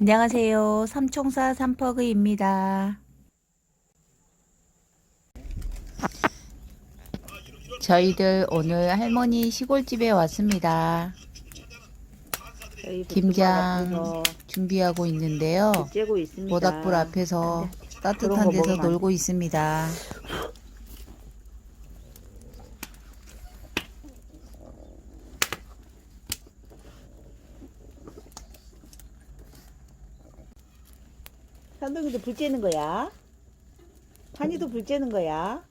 안녕하세요. 삼총사 삼퍼그입니다. 저희들 오늘 할머니 시골집에 왔습니다. 저희 김장 준비하고 있는데요. 째고 있습니다. 모닥불 앞에서 따뜻한 거 데서 놀고 있습니다. 산동이도 불 째는 거야. 한이도 불 째는 거야.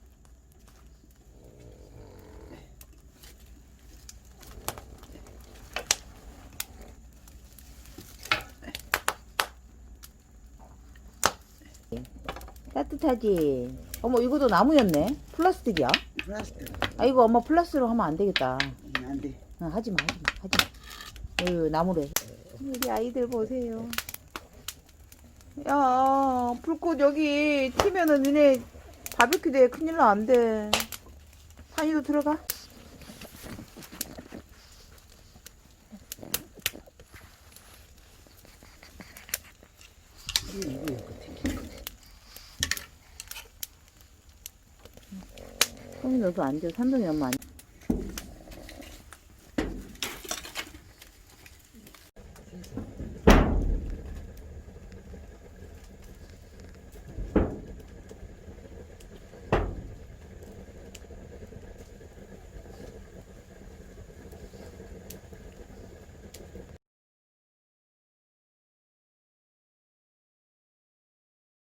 따뜻하지? 어머 이거도 나무였네. 플라스틱이야? 플라스틱 아 이거 엄마 플라스로 하면 안 되겠다. 안 돼 응, 하지마 하지마 하지마 어휴 나무래 우리 아이들 보세요 야, 불꽃 여기 튀면은 니네 바비큐 대회 큰일 나, 안 돼. 산이도 들어가. 손이 너도 안 돼. 산동이 엄마 안 돼.